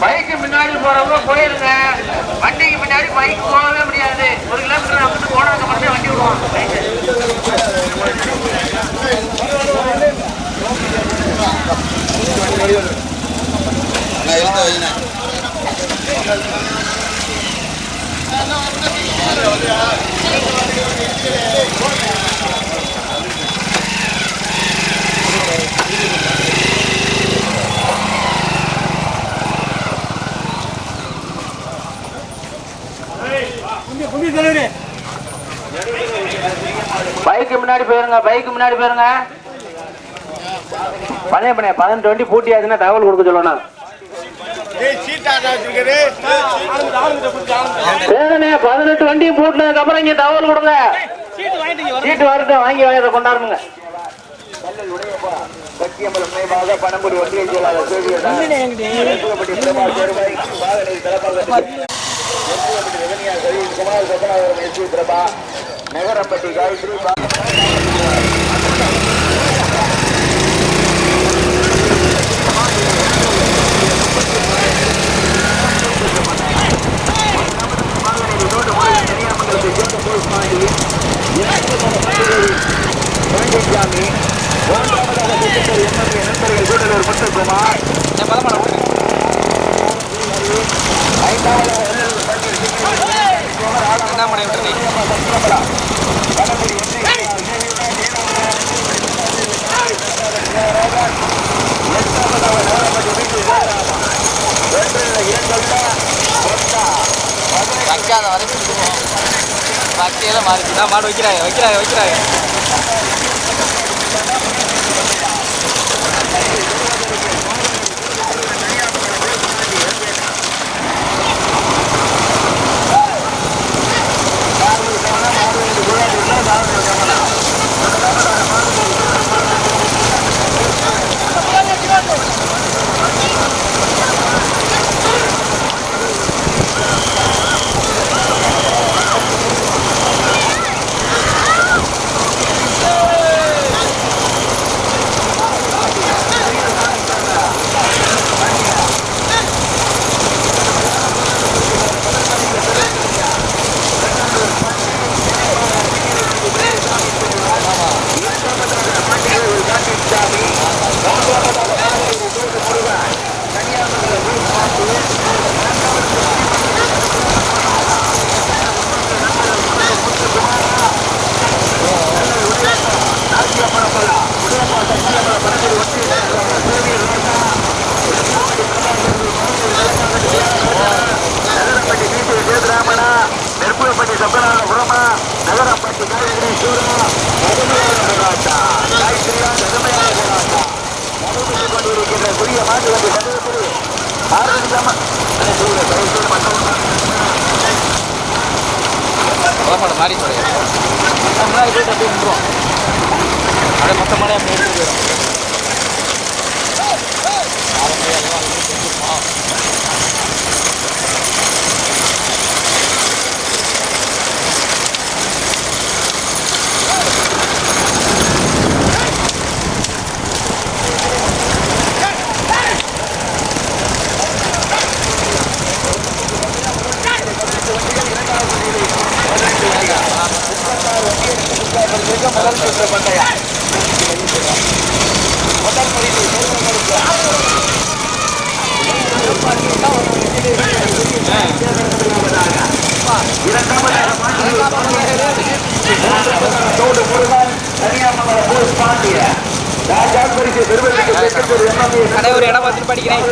Bike முன்னாடி போறவங்க போயிருங்க. வண்டிக்கு பின்னாடி பைக் போகவே முடியாது. ஒரு கிலோமீட்டர் அங்கிட்டு போனதுக்கு மட்டும் வண்டி விடுவான் பைக்கு பைக்கு முன்னாடி போயிருங்க பைக்கு முன்னாடி போயிருங்க பண்ணே பண்ணே பதினெட்டு வண்டி பூட்டி ஆச்சுன்னா தகவல் கொடுக்க சொல்லணும். பதினெட்டு வண்டியும் பூட்டினதுக்கு அப்புறம் இங்க தகவல் கொடுங்க. சீட்டு வரட்டு வாங்கி வாங்க கொண்டாடுங்க. சத்தியம்பலம் நினைவாக பணம்புரி ஒன்றிய செயலாளர் பிரபா நகரப்பட்டி காயத்ரி Thank you. கடை ஒரு இடம் பார்த்துட்டு படிக்கிறேன்.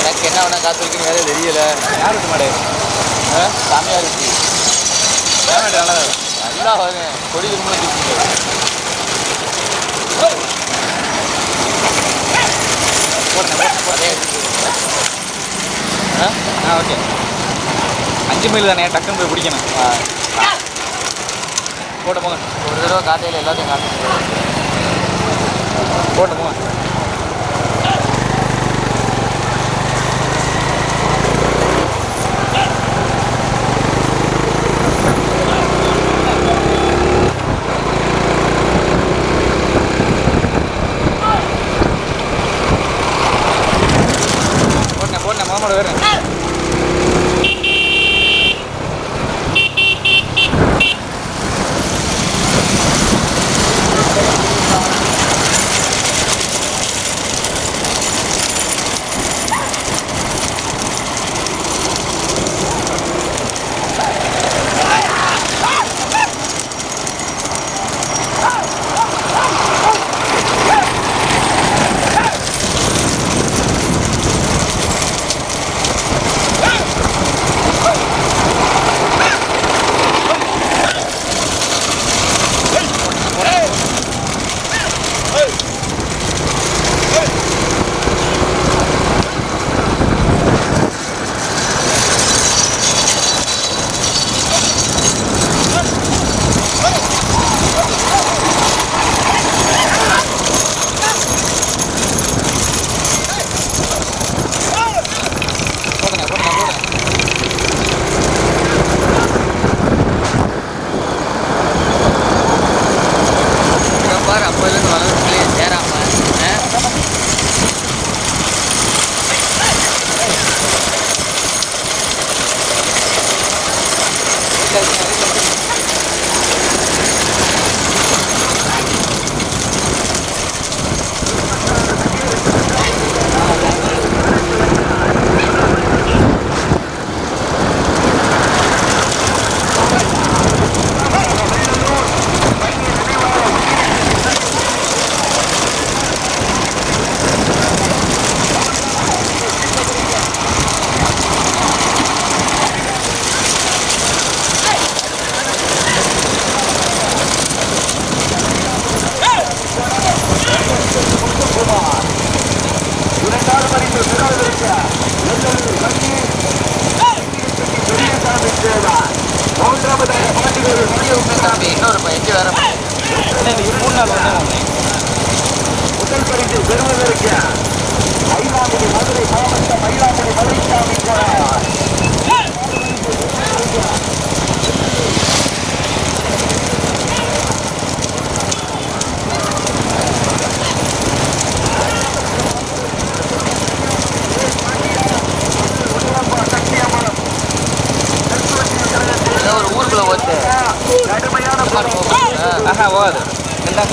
எனக்கு என்ன வேணா காத்து வைக்கணும் வேற தெரியல. யார் விட்டு மாடு? சாமியார் இருக்கு. நல்லா வரும். கொடி திரும்ப ஆ ஓகே. அஞ்சு மைல் தானே டக்குன்னு போய் பிடிக்கணும். போட்ட போங்க. ஒரு தடவை காட்டையில் எல்லாத்தையும் காட்டு போட்ட போங்க. இன்னொரு பயிற்சி வேற முதல் பரிசு பெறுவதற்கு மயிலாடுதுறை மதுரை மாவட்டம் மயிலாடுதுறை மதுரைசாமி சேவா ஒரு ஊருக்குள்ள ஆஹா ரெண்டாம்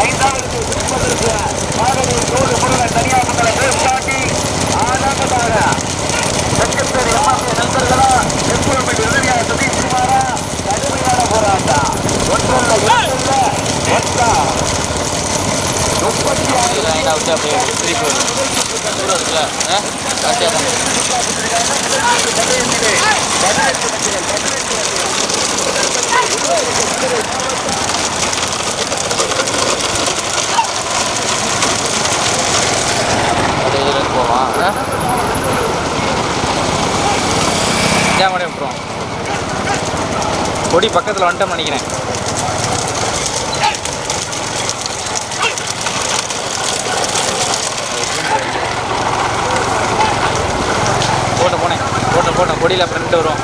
ஐந்தாவது பெறுவதற்கு மாதவி சோழ முருகன் தனியார் காட்டி ஆறாவதாக செக்கத்தேரி எம்எஸ்ஏ நண்பர்களா எப்பொழுது இறுதியா சதீஷ் குமாரா கடுமையான போராட்டம் ஒன்றல்ல இரண்டல்ல ஒன்றா முப்பத்தி ஆறு லைனாக விட்டு அப்படியே திருப்பி வரும் தூரம் இருக்குல்ல ஆ கரெக்டாக தான் அப்படியே இதுலேருந்து போவான் ஆ ஏன் மணி விட்டுருவோம் கொடி நினைக்கிறேன் போட்டேன் போனேன். போட்டேன் போட்டேன் கொடியில் ஃப்ரெண்டு வரும்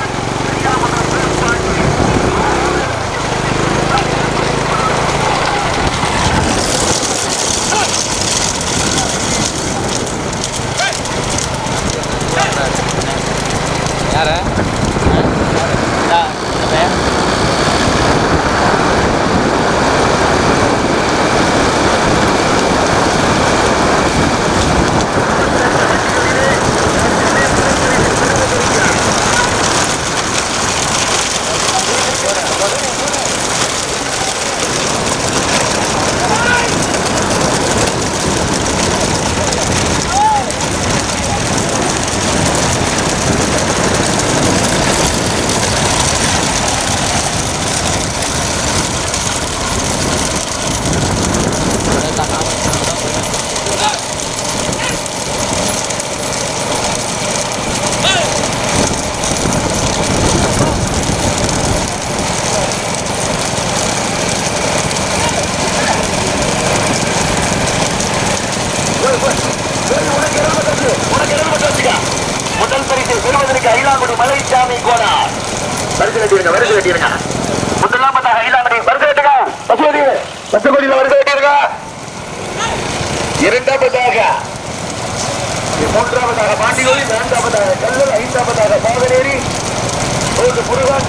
இரண்டாவதாக மூன்றாவதாக பாண்டியோடி நான்காவதாக கல்லூர் ஐந்தாவதாக பாவனேரி மூன்று முருகன்.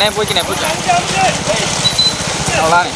அண்ணே போய்க்கிண்ணே போய்க்கு அவ்வளோதானே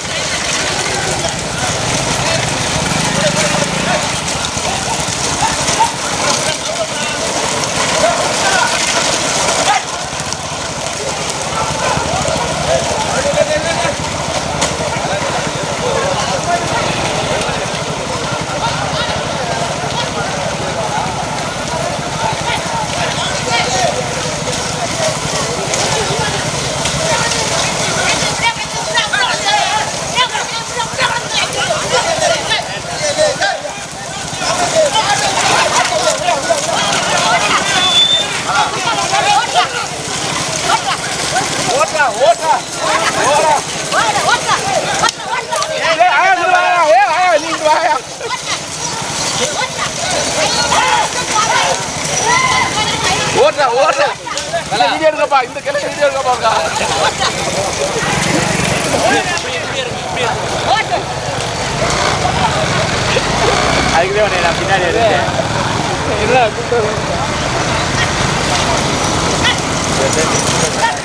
¿Qué le pidió el Gomorga? Hay león en la final. ¿eh? Es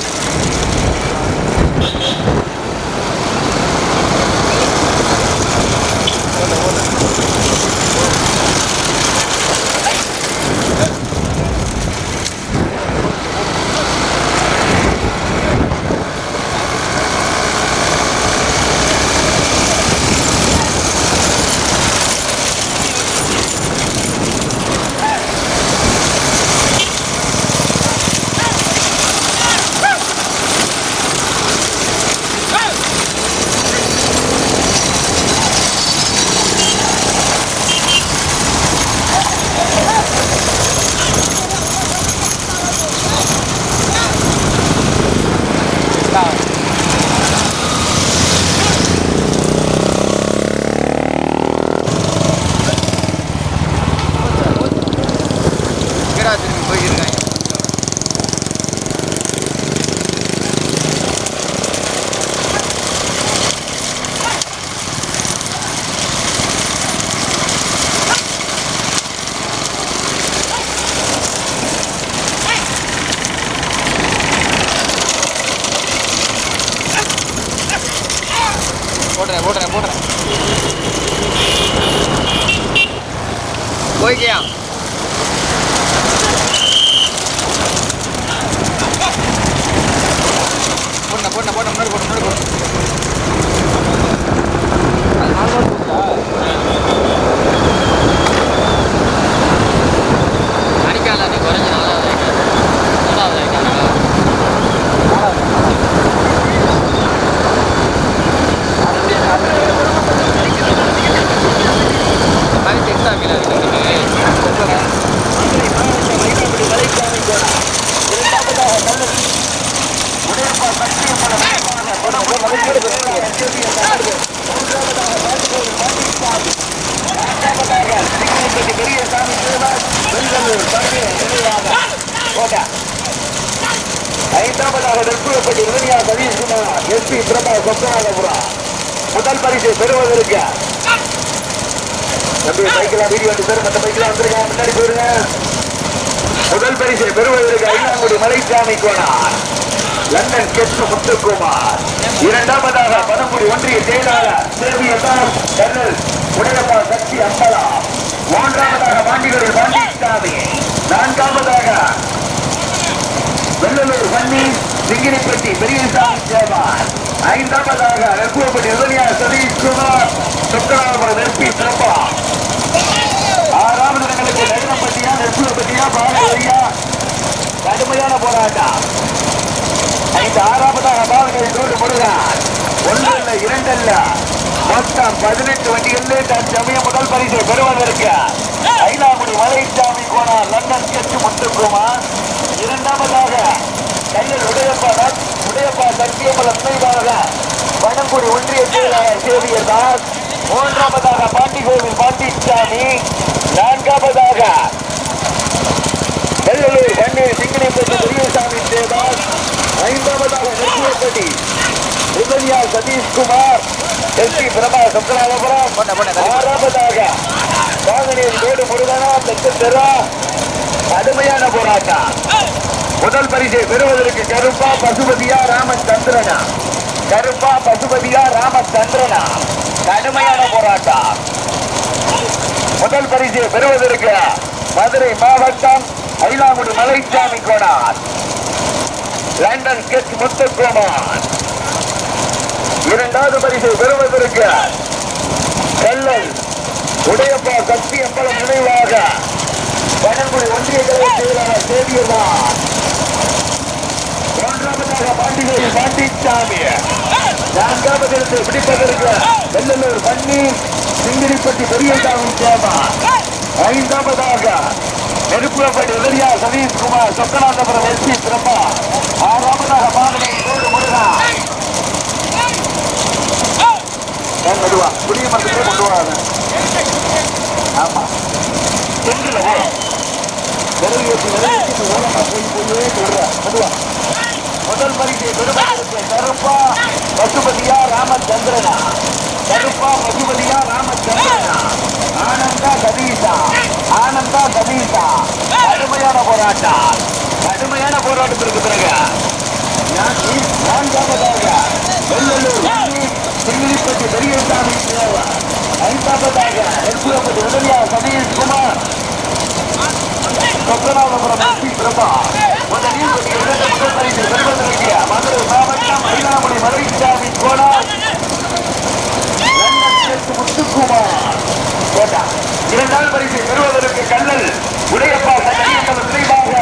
போடுறேன் போடுறேன் போடுறேன். போய்க்கியா போட்டேன் போட்டேன் போட்டேன் முன்னாடி போட்டு முன்னாடி போட்டு அடிக்கால நீ குறைஞ்ச நாலாவது நாலாவது அடிக்காங்களா மாதிரி எக்ஸ்ட்ரா மீன் இருக்கு ஐந்தாவதாக நெற்குலப்பட்டி இளைஞா சதீஷ்குமார் எஸ்பி பிரபா சொக்கநாதபுரம் முதல் பரிசு பெறுவதற்கு தம்பி பைக்கில் வீடியோ வந்து பேர் மற்ற பைக்கில் வந்திருக்காங்க முன்னாடி போயிருங்க முதல் பரிசை பெறுவதற்கு ஐந்தாங்குடி மலைச்சாமி கோனார். லண்டன் கெட்டு முத்துக்குமார். இரண்டாவதாக பதங்குடி ஒன்றிய செயலாளர் சேவியதார் கர்னல் உடையப்பா சக்தி அம்பலா. மூன்றாவதாக பாண்டிகர்கள் பாண்டிசாமி நான்காவதாக வெள்ளலூர் வன்னி சிங்கிரிப்பட்டி பெரியசாமி சேவார் ஐந்தாவதாக ரகுவப்பட்டி ருதனியா சதீஷ் குமார் சுக்கராபுரம் எஸ்பி பிரபா. ஆறாவது இடங்களுக்கு நகரப்பட்டியா நெருப்புப்பட்டியா பாலவரியா கடுமையான போராட்டம். ஐந்து ஆறாவதாக பாலகரி நூறு முருகன் ஒன்று இல்ல இரண்டு அல்ல மொத்தம் பதினெட்டு வண்டிகளிலே தற்சமயம் முதல் பரிசை பெறுவதற்கு ஐலாங்குடி மலைச்சாமி கோனார் லண்டன் ஸ்கெட்ச் முத்துக்குமார். இரண்டாவதாக கையில் உடையப்பா தாஸ், உடையப்பா சத்தியமலம் நினைவாக வனங்குடி ஒன்றிய செயலாளர் சேவியர் தாஸ் மூன்றாவதாக பாண்டிகோவில் பாண்டிச்சாமி. நான்காவதாக வெள்ளலூர் கண்ணீர் சிங்கனைப்பட்டி பெரியசாமி தேவாஸ் ஐந்தாவதாக நெல்லியப்பட்டி உதவியார் சதீஷ்குமார் எஸ் பி பிரபா சத்யநாதபுரம் ஆறாவதாக வாகனேர் கோடு முருகனா தெற்கு கடுமையான போராட்டம். முதல் பரிசை பெறுவதற்கு கருப்பா பசுபதியா ராமச்சந்திரனா? கருப்பா பசுபதியா ராமச்சந்திரனா? கடுமையான போராட்டம். முதல் பரிசை பெறுவதற்கு மதுரை மாவட்டம் ஐலாங்குடி மலைச்சாமி கோனார் லண்டன் கெட் முத்துக்குமார் இரண்டாவது பரிசை பெறுவதற்கு கல்லல் உடையப்பா சக்தி அம்பலம் நினைவாக பழங்குடி ஒன்றிய கழக செயலாளர் சேவியர்தான் மூன்றாவதாக பாண்டிகோயில் பாண்டிச்சாமி. நான்காவது இடத்தை பிடிப்பதற்கு வெள்ளலூர் பண்ணி சிங்கிரிப்பட்டி பெரியசாமி சேமா ஐந்தாவதாக நெருப்புவப்பட்டி உதரியா சதீஷ்குமார் சொக்கநாதபுரம் எஸ்பி பிரபா ஆறாவதாக பாதனை கோடு முருகா ஏன் மெதுவா புளிய மரத்துக்கே கொண்டு வராது ஆமா சென்றுல போ விரல் ஏற்றி போய் சொல்ற மெதுவா முதல் பரிசை பெருமாள் கருப்பா பசுபதியா ராமச்சந்திரனா? கருப்பா பசுபதியா ராமச்சந்திரனா? ஆனந்தா சதீஷா ஆனந்தா சதீஷா கடுமையான போராட்டம். கடுமையான போராட்டத்திற்கு பிறகு நான்கு நான்காவதாக வெள்ளலூர் வன்னி, பெரியசாமி ஐந்தாவதாக நெற்புறப்பட்டி உதவியா சதீஷ் குமார் சொக்கநாதபுரம் பிரபா. முதலில் ஒரு மதுரை அண்ணாமலை மதுரைசாமி கோனார் முத்துக்குமார். கோட்டா. இரண்டாவது பரிசை பெறுவதற்கு கண்ணல் உடையப்பா சத்தியமல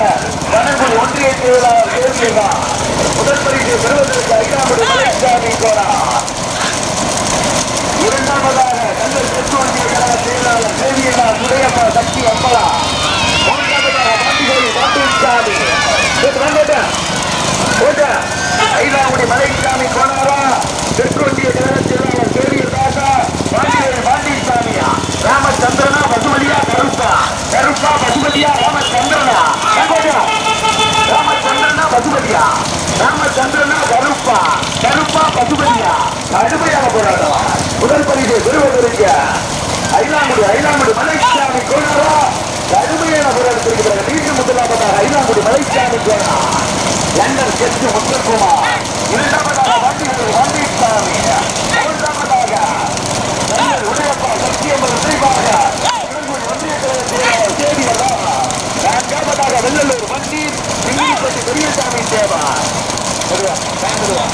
வனங்குடி ஒன்றிய செயலாளர் தேசியதா முதல் பரிசை பெறுவதற்கு ஐயாமணி மலைசாமி கோனார் இரண்டாவதாக கல்லல் தெற்கு ஒன்றிய கழக செயலாளர் தேவியதா உடையப்பா சக்தி அம்பலா. மூன்றாவதாக பாண்டிகோடி பாண்டியசாமி போட்டா ஐலாங்குடி மலைசாமி கோனாரா தெற்கொண்டிய கழக செயலாளர் தேவியர் தாசா பாண்டிகோடி பாண்டியசாமியா ராமச்சந்திரனா பசுமதியா கருப்பா கருப்பா பசுமதியா ராமச்சந்திரனா போட்டா ராமச்சந்திரனா பசுபதியா ராமச்சந்திரனா கருப்பா கருப்பா பசுபதியா கடுமையான போராட்டம் முதல் பரிசை பெறுவதற்கு ஐலாங்குடி ஐலாங்குடி மலைசாமி கோனாரா கடுமையான போராட்டத்திற்கு பிறகு மீண்டும் முதலாவதாக ஐலாங்குடி மலைசாமி கோனா லண்டன் செத்து முத்துக்குமார் இரண்டாவதாக வண்டிகள் வண்டிசாமி மூன்றாவதாக லண்டன் உடையப்பா சத்தியம்பரம் விரைவாக இளங்கோடி ஒன்றிய கழக செயலாளர் சேவியரா நான்காவதாக வெள்ளலூர் வண்டி சிங்கிப்பட்டி பெரியசாமி சேவா வருவா டைம் வருவா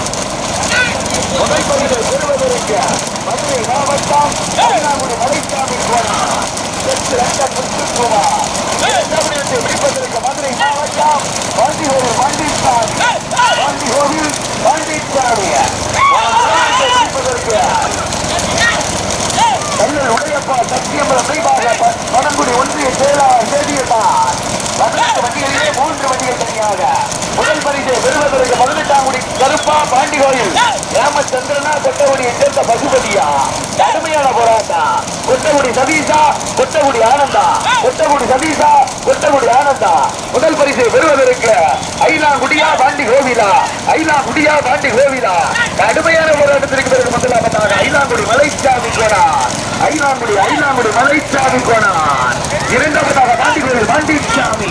முதல் பரிசை பெறுவதற்கு மதுரை மாவட்டம் ஐநாகுடி மலைசாமி கோனா தெற்கு லண்டன் முத்துக்குமார் இரண்டாவது பிடிப்பதற்கு மதுரை மாவட்டம் வண்டிகோவில் வண்டிசாமி வண்டிகோவில் வண்டிசாமி மூன்றாவது பிடிப்பதற்கு கல்லல் உடையப்பா சத்தியம்பரம் விரைவாக பனங்குடி ஒன்றிய செயலாளர் சேவியதான் பதினெட்டு வண்டிகளிலே மூன்று வண்டிகள் தனியாக முதல் பரிசை பெறுவதற்கு பதினெட்டாம் அப்பா பாண்டி கோயில். ராமச்சந்திரனா கொட்டகுடி சேர்ந்த பசுபதியா? கடுமையான போராட்டம் கொட்டகுடி சதீஷா கொட்டகுடி ஆனந்தா? கொட்டகுடி சதீஷா கொட்டகுடி ஆனந்தா? முதல் பரிசை பெறுவதற்கு ஐலாங்குடியா பாண்டி கோவிலா? ஐலாங்குடியா பாண்டி கோவிலா? கடுமையான போராட்டத்திற்கு பிறகு முதலாவதாக ஐலாங்குடி மலைச்சாமி கோனார் ஐலாங்குடி ஐலாங்குடி மலைச்சாமி கோணான். இரண்டாவதாக பாண்டிகோவில் பாண்டிச்சாமி.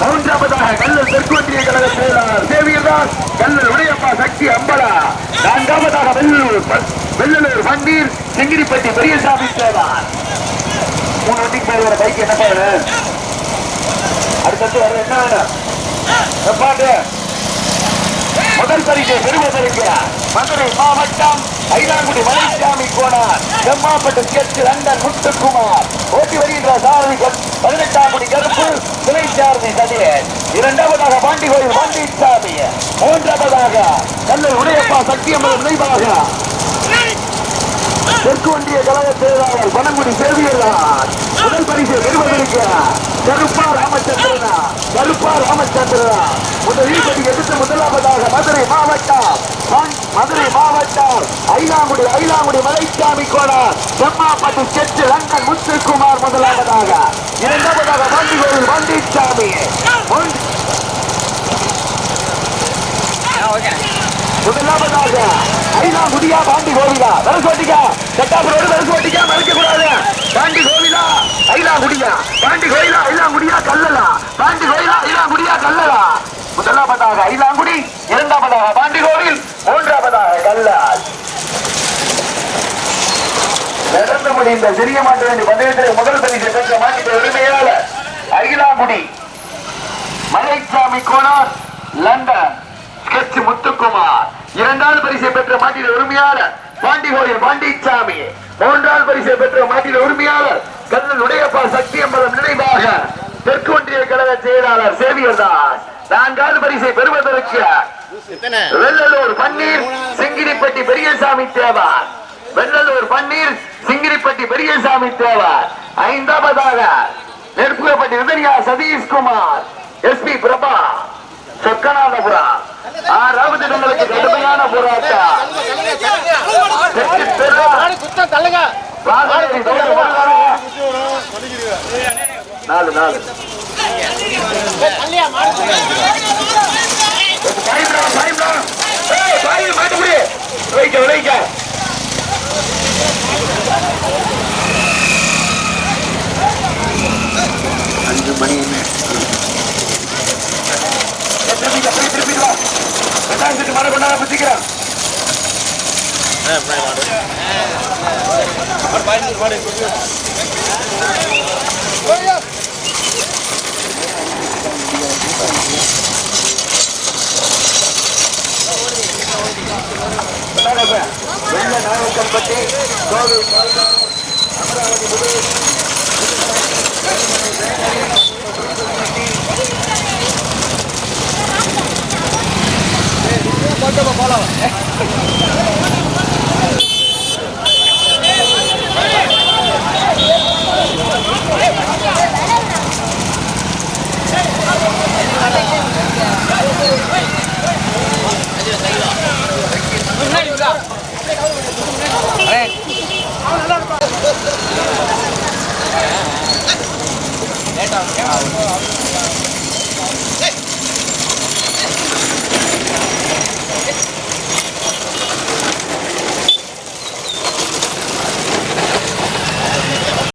மூன்றாவதாக கல்லல் தெற்கொன்றிய கழக செயலாளர் சேவியர்தாஸ் கல்லல் உடையப்பா சக்தி அம்பலா. நான்காவதாக வெள்ளலூர் வெள்ளலூர் வண்டீர் சிங்கிரிப்பட்டி பெரியசாமி சேவார். மூணு வண்டிக்கு போய் வர பைக் என்ன பாரு? அடுத்தது வர என்ன வேணும்? எப்பாட்டு முதல் பெருமை பரிசு மதுரை மாவட்டம் ஐலாங்குடி மலைசாமி கோனார் செம்மாப்பட்டு சேர்த்து லண்டன் முத்துக்குமார் ஓட்டி வருகின்ற சாரதி பதினெட்டாம் குடி கருப்பு துணை சாரதி சதியன் இரண்டாவதாக பாண்டி கோயில் பாண்டிசாமி மூன்றாவதாக கல்லூர் உடையப்பா சத்தியமலம் நினைவாக தெற்கு ஒன்றிய கழக செயலாளர் பனங்குடி சேவியல்லார் முதல் பரிசு பெறுவதற்கு கருப்பா ராமச்சந்திரனா. கருப்பா ராமச்சந்திரனா. முதலில் படி எடுத்து முதலாவதாக மதுரை மாவட்டம். மதுரை மாவட்டம். ஐலாங்குடி ஐலாங்குடி மலைச்சாமி கோணர் செம்மாப்பட்டு செட்டு ரங்கன் முத்துக்குமார் முதலாவதாக. இரண்டாவதாக வண்டிகோவில் வண்டிச்சாமி முதலாவதாக ஐநா குடியா பாண்டி கோவிலா வரசோட்டிக்கா செட்டாபுரோடு வரசு மறைக்க கூடாது பாண்டி கோவிலா ஐலா குடியா பாண்டி கோயிலா ஐலாங்குடியா குடியா கல்லலா? பாண்டி கோயிலா ஐநா குடியா கல்லலா? முதலாவதாக ஐலாங்குடி இரண்டாவதாக பாண்டி கோவில் மூன்றாவதாக கல்லால். நடந்து முடிந்த சிறிய மாட்டு வேண்டி பந்தயத்தில் முதல் பரிசு பெற்ற மாட்டின் உரிமையாளர் அகிலாங்குடி மலைச்சாமி கோனார் லண்டன். ஸ்கெட்ச் முத்துக்குமார். இரண்டாவது பரிசை பெற்ற மாட்டின் உரிமையாளர் பாண்டிகோயில் பாண்டிச்சாமி. மூன்றாவது பரிசை பெற்ற மாட்டின் உரிமையாளர் கண்ணன் உடையப்பா சக்தியம்பலம் நினைவாக தெற்கு ஒன்றிய கழக செயலாளர் சேவியர் தாஸ். நான்காவது பரிசை பெறுவதற்கு வெள்ளலூர் பன்னீர் சிங்கிரிப்பட்டி பெரியசாமி தேவார். வெள்ளலூர் பன்னீர் சிங்கிரிப்பட்டி பெரியசாமி தேவார். ஐந்தாவதாக நெருப்புகப்பட்டி விதரியா சதீஷ்குமார் எஸ்பி பிரபா சொக்கநாதபுரம். ஆறாவது இடங்களுக்கு கடுமையான போராட்டம். வாசனை ரோடு வாசனை. நாலு நாலு முடி வைக்க வைக்க அஞ்சு மணி என்ன? திருப்பி திருப்பி மழை கொண்டாட பத்திக்கிறேன். ಬೆಳ್ಳ ನಾಯಕಂಪಟ್ಟಿ ಕೋವಿಡ್ ಅಮರಾವತಿ không